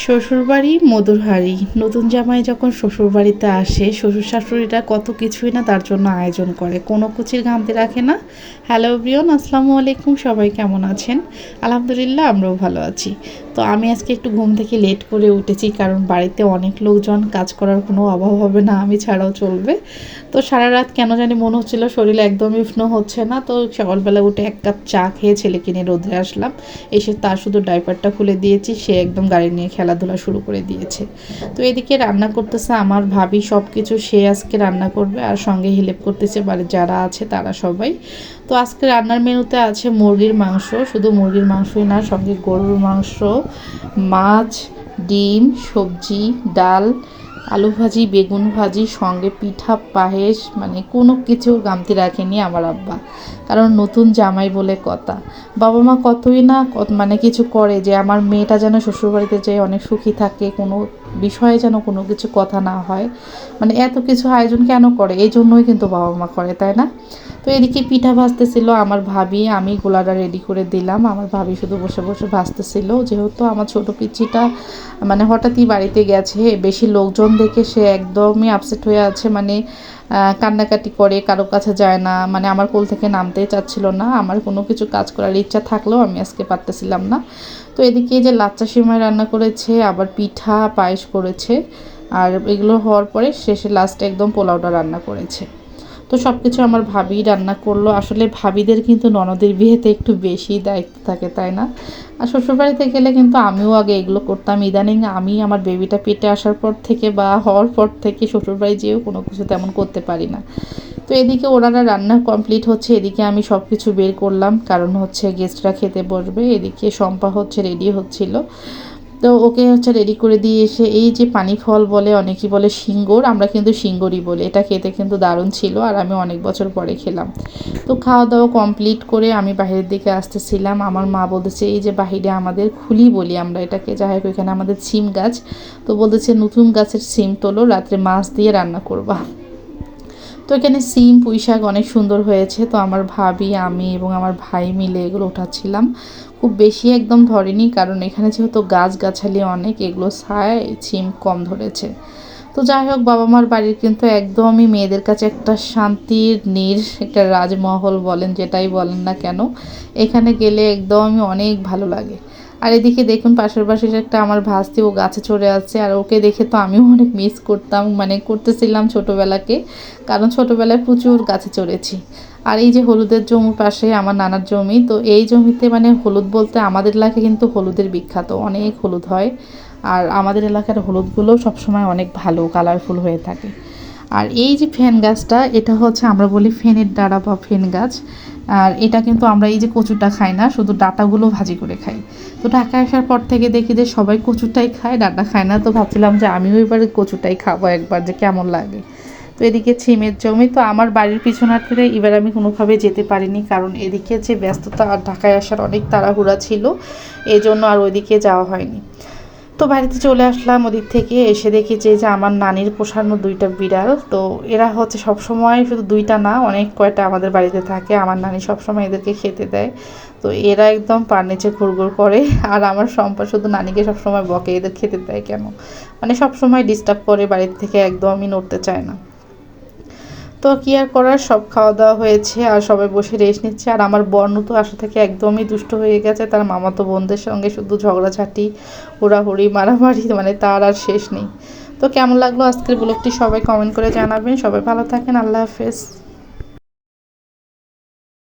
শ্বশুরবাড়ি মধুরহারি নতুন জামাই যখন শ্বশুরবাড়িতে আসে শ্বশুর শাশুড়িরা কত কিছুই না তার জন্য আয়োজন করে। কোনো কুচির ঘামতে রাখে না। হ্যালো ব্রিয়ন আসসালামু আলাইকুম, সবাই কেমন আছেন? আলহামদুলিল্লাহ, আমরাও ভালো আছি। তো আমি আজকে একটু ঘুম থেকে লেট করে উঠেছি, কারণ বাড়িতে অনেক লোকজন, কাজ করার কোনো অভাব হবে না, আমি ছাড়াও চলবে। তো সারা রাত কেন জানি মনে হচ্ছিল শরীর একদমই উষ্ণ হচ্ছে না, তো সকালবেলা উঠে এক কাপ চা খেয়ে ছেলেকে নিয়ে রোদে আসলাম। এসে তার শুধু ডাইপারটা খুলে দিয়েছি, সে একদম গাড়ি নিয়ে খেলাধুলা শুরু করে দিয়েছে। তো এদিকে রান্না করতেছে আমার ভাবি সব কিছু সে আজকে রান্না করবে, আর সঙ্গে হেল্প করতেছে বাড়ির যারা আছে তারা সবাই। তো আজকে রান্নার মেনুতে আছে মুরগির মাংস, শুধু মুরগির মাংসই না, সঙ্গে গরুর মাংস, মাছ, ডিম, সবজি, ডাল, আলু ভাজি, বেগুন ভাজি, সঙ্গে পিঠা, পায়েস মানে কোনো কিছু গামতি রাখেনি আমার আব্বা। কারণ নতুন জামাই বলে কথা। বাবা মা কতই না মানে কিছু করে যে আমার মেয়েটা যেন শ্বশুরবাড়িতে যেয়ে অনেক সুখী থাকে, কোনো বিষয়ে যেন কোনো কিছু কথা না হয়। মানে এত কিছু আয়োজন কেন করে? এই জন্যই কিন্তু বাবা মা করে, তাই না? তো এদিকে পিঠা ভাজতেছিল আমার ভাবি, আমি গোলাটা রেডি করে দিলাম। আমার ভাবি শুধু বসে বসে ভাজতেছিল। যেহেতু আমার ছোট পিচিটা মানে হঠাৎই বাড়িতে গেছে, বেশি লোকজন দেখে সে একদমই আপসেট হয়ে আছে। মানে কান্নাকাটি করে, কারও কাছে যায় না মানে আমার কোল থেকে নামতে চাচ্ছিল না, আমার কোনো কিছু কাজ করার ইচ্ছা থাকলেও আমি আজকে পারতেছিলাম না। তো এদিকে যে লাচ্চা সিমাই রান্না করেছে, আবার পিঠা, পায়েস করেছে, আর এগুলো হওয়ার পরে শেষে লাস্টে একদম পোলাওটা রান্না করেছে। তো সব কিছু আমার ভাবি রান্না করল। আসলে ভাবিদের কিন্তু ননদের বিয়েতে একটু বেশি দায়িত্ব থাকে, তাই না? আর শ্বশুরবাড়িতে গেলে কিন্তু আমিও আগে এগুলো করতাম। ইদানিং আমি আমার বেবিটা পেটে আসার পর থেকে বা হওয়ার পর থেকে শ্বশুরবাড়ি যেয়েও কোনো কিছু তেমন করতে পারি না। তো এদিকে ওনারা রান্না কমপ্লিট হচ্ছে, এদিকে আমি সব কিছু বের করলাম। কারণ হচ্ছে গেস্টরা খেতে বসবে, এদিকে শম্পা হচ্ছে রেডি হচ্ছিল। তো ওকে হচ্ছে রেডি করে দিয়ে এসে এই যে পানি ফল বলে, অনেকেই বলে সিঙ্গর, আমরা কিন্তু সিঙ্গরই বলি। এটা খেতে কিন্তু দারুণ ছিল আর আমি অনেক বছর পরে খেলাম। তো খাওয়া দাওয়া কমপ্লিট করে আমি বাহিরের দিকে আসতেছিলাম। আমার মা বলতেছে, এই যে বাহিরে আমাদের খুলি বলি আমরা এটাকে। যাই হোক এখানে আমাদের সিম গাছ। তো বলতেছে, নতুন গাছের সিম তোলো, রাত্রে মাছ দিয়ে রান্না করবা। তো এখানে সিম পুঁই শাক অনেক সুন্দর হয়েছে। তো আমার ভাবি, আমি এবং আমার ভাই মিলে এগুলো উঠাচ্ছিলাম। খুব বেশি একদম ধরেনি, কারণ এখানে যেহেতু গাছগাছালি অনেক, এগুলো ছায় সিম কম ধরেছে। তো যাই হোক বাবা মার বাড়ির কিন্তু একদমই মেয়েদের কাছে একটা শান্তির, নির, একটা রাজমহল বলেন, যেটাই বলেন না কেন, এখানে গেলে একদমই অনেক ভালো লাগে। আর এদিকে দেখুন, পাশের পাশে একটা আমার ভাস্তি, ও গাছে চড়ে আছে, আর ওকে দেখে তো আমিও অনেক মিস করতাম মানে করতেছিলাম ছোটোবেলাকে, কারণ ছোটোবেলায় প্রচুর গাছে চড়েছি। আর এই যে হলুদের জমি পাশে আমার নানার জমি, তো এই জমিতে মানে হলুদ বলতে আমাদের এলাকায় কিন্তু হলুদের বিখ্যাত, অনেক হলুদ হয়। আর আমাদের এলাকার হলুদগুলো সবসময় অনেক ভালো কালারফুল হয়ে থাকে। আর এই যে ফ্যান গাছটা, এটা হচ্ছে আমরা বলি ফেনের ডাড়া বা ফেন গাছ। আর এটা কিন্তু আমরা এই যে কচুটা খাই না, শুধু ডাটাগুলো ভাজি করে খাই। তো ঢাকায় আসার পর থেকে দেখি যে সবাই কচুটাই খায়, ডাটা খায় না। তো ভাবছিলাম যে আমিও এবার কচুটাই খাব একবার, যে কেমন লাগে। তো এদিকে ছিমের জমি, তো আমার বাড়ির পিছনাতে এবার আমি কোনোভাবে যেতে পারিনি। কারণ এদিকে যে ব্যস্ততা আর ঢাকায় আসার অনেক তাড়াহুড়া ছিল এই জন্য আর ওইদিকে যাওয়া হয়নি। তো বাড়িতে চলে আসলাম ওদিক থেকে, এসে দেখি যে আমার নানির পোষানো দুইটা বিড়াল। তো এরা হচ্ছে সব সময় শুধু দুইটা না, অনেক কয়টা আমাদের বাড়িতে থাকে। আমার নানি সবসময় এদেরকে খেতে দেয়। তো এরা একদম পার নিচে ঘুরঘুর করে। আর আমার সম্পা শুধু নানিকে সবসময় বকে, এদের খেতে দেয় কেন? মানে সবসময় ডিস্টার্ব করে, বাড়ির থেকে একদমই নড়তে চায় না। তো কি আর করার? সব খাওয়া দাওয়া হয়েছে আর সবাই বসে রেস্ট নিচ্ছে। আর আমার বর্ণ তো আসা থেকে একদমই দুষ্ট হয়ে গেছে। তার মামাতো বোনদের সঙ্গে শুধু ঝগড়াঝাটি, হুড়াহুড়ি, মারামারি মানে তার আর শেষ নেই। তো কেমন লাগল আজকের ব্লগটি সবাই কমেন্ট করে জানাবেন। সবাই ভালো থাকেন। আল্লাহ হাফেজ।